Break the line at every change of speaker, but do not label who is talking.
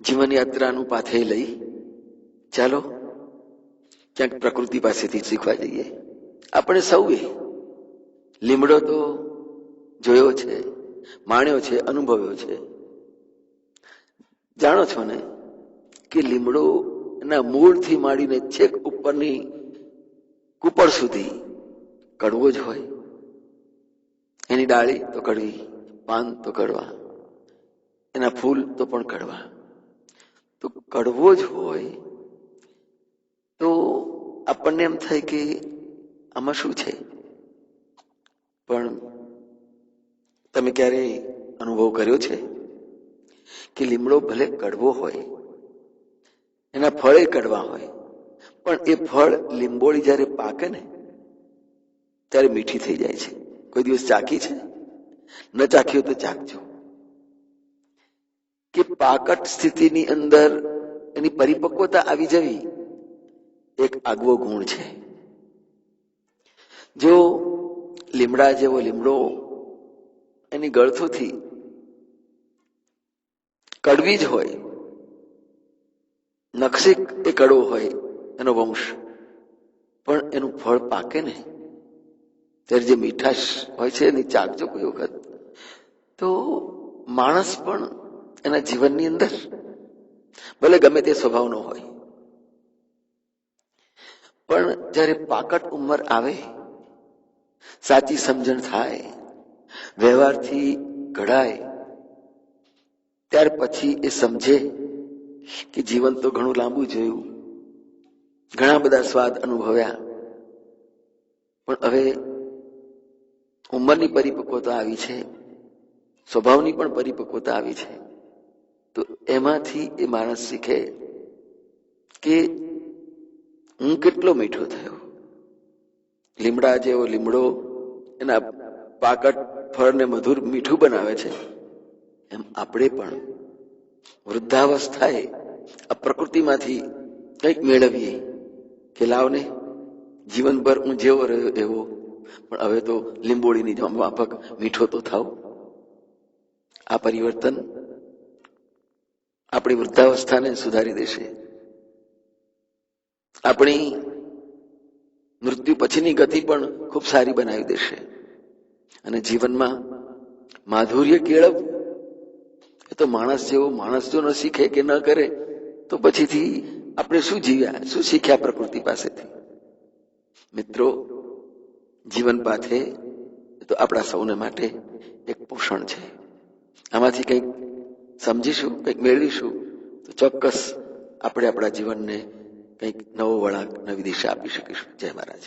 જીવન યાત્રાનું પાથે લઈ ચાલો ક્યાંક પ્રકૃતિ પાસેથી શીખવા જઈએ. આપણે સૌએ લીમડો તો જોયો છે, માણ્યો છે, અનુભવ્યો છે. જાણો છો ને કે લીમડો એના મૂળથી માંડીને છેક ઉપરની કુપળ સુધી કડવો જ હોય. એની ડાળી તો કડવી, પાન તો કડવા, એના ફૂલ તો પણ કડવા. તો કડવો જ હોય, તો આપણને એમ થાય કે આમાં શું છે? પણ તમે ક્યારે અનુભવ કર્યો છે કે લીમડો ભલે કડવો હોય, એના ફળે કડવા હોય, પણ એ ફળ લીંબોળી જ્યારે પાકે ને, ત્યારે મીઠી થઈ જાય છે. કોઈ દિવસ ચાકી છે? ન ચાખ્યું તો ચાખજો. કે પાકટ સ્થિતિની અંદર એની પરિપક્વતા આવી જવી એક આગવો ગુણ છે. જો લીમડા જેવો લીમડો એની ગળથુથી કડવી જ હોય, નકશિક એ કડવો હોય એનો વંશ, પણ એનું ફળ પાકે ને ત્યારે જે મીઠાશ હોય છે એની ચાખજો કોઈ વખત, તો માણસ પણ એના જીવનની અંદર. ભલે ગમે તે સ્વભાવનો હોય. પણ જ્યારે પાકટ ઉંમર આવે, સાચી સમજણ થાય, વ્યવહારથી ઘડાય, ત્યાર પછી એ સમજે કે જીવન તો ઘણું લાંબુ જોયું. ઘણા બધા સ્વાદ અનુભવ્યા. પણ હવે ઉંમરની પરિપક્વતા આવી છે. સ્વભાવની પણ પરિપક્વતા આવી છે. તો એમાંથી એ માણસ શીખે કે હું કેટલો મીઠો થયો. લીમડા જેવો લીમડો, એના પાકટ ફળને મધુર મીઠું બનાવે છે. એમ આપણે પણ વૃદ્ધાવસ્થાએ આ પ્રકૃતિમાંથી કંઈક મેળવીએ. કે લાવને જીવનભર હું જેવો રહ્યો એવો. પણ હવે તો લીંબોળીની માફક મીઠો તો થાવ. આ પરિવર્તન આપણી વૃદ્ધાવસ્થાને સુધારી દેશે. આપણી મૃત્યુ પછીની ગતિ પણ ખૂબ સારી બનાવી દેશે. અને જીવનમાં માધુર્ય કેળવવું એ તો માણસ જેવો માણસ જો ન શીખે કે ન કરે, તો પછીથી આપણે શું જીવ્યા, શું શીખ્યા પ્રકૃતિ પાસેથી? મિત્રો, જીવન પાથે તો આપણા સૌને માટે એક પોષણ છે. આમાંથી કંઈક સમજીશું, કંઈક મેળવીશું, તો ચોક્કસ આપણે આપણા જીવનને કંઈક નવો વળાંક, નવી દિશા આપી શકીશું. જય મહારાજ.